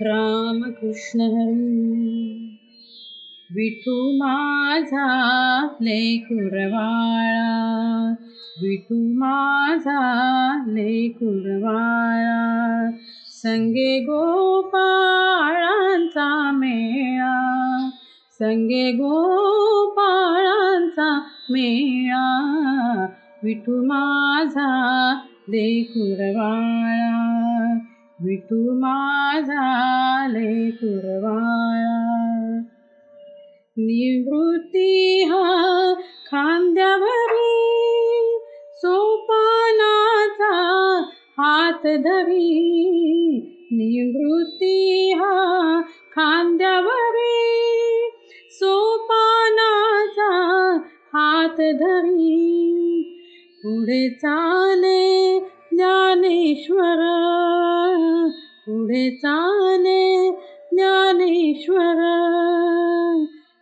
रामकृष्ण विठू माझा लेकुरवाळा। विठू माझा लेकुरवाळा। संगे गोपाळांचा मेळा। संगे गोपाळांचा मेळा। विठू माझा लेकुरवाळा। विठू माझा कुरवाळा. निवृत्ती हा खांद्यावरी सोपानाचा हात धरी. निवृत्ती हा खांद्यावरी सोपानाचा हात धरी. पुढे चाले ज्ञानेश्वर. पुढे चाले ज्ञानेश्वर.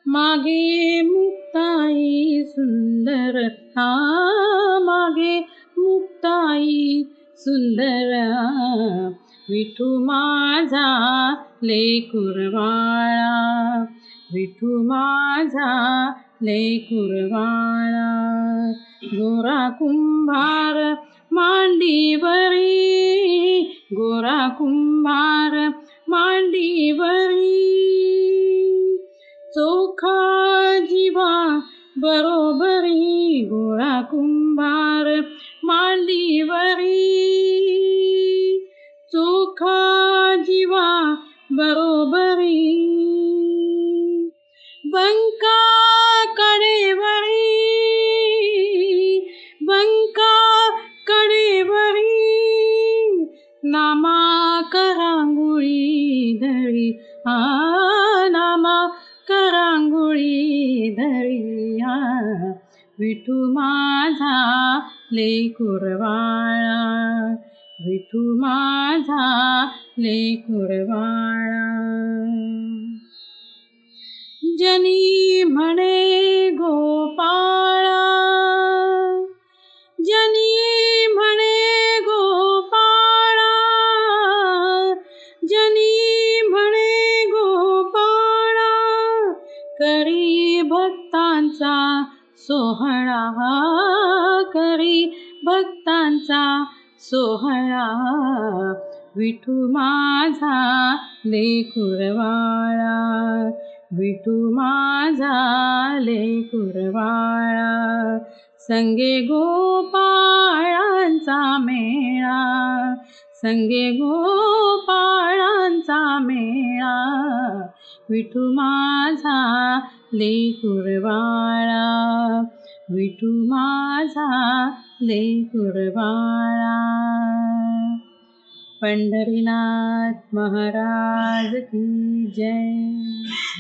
मागे मुक्ताई सुंदर हा मागे मुक्ताई सुंदर. विठू माझा लेकुरवाळा विठू माझा लेकुरवाळा गोरा कुंभार मांडीवरी गोरा कुंभार मांडीवरी चोखा जीवा बरोबरी गोरा कुंभार मांडीवरी चोखा जीवा बरोबरी बंका नामा करांगुळी धरिया. विठू माझा लेकुरवाळा विठू माझा लेकुरवाळा जनी म्हणे गो करी भक्तांचा सोहळा करी भक्तांचा सोहळा. विठू माझा लेकुरवाळा विठू माझा लेकुरवाळा संगे गोपाळांचा मेळा. संगे गोपाळ विठू माझा लेकुरवाळा विठू माझा लेकुरवाळा पंढरीनाथ महाराज की जय.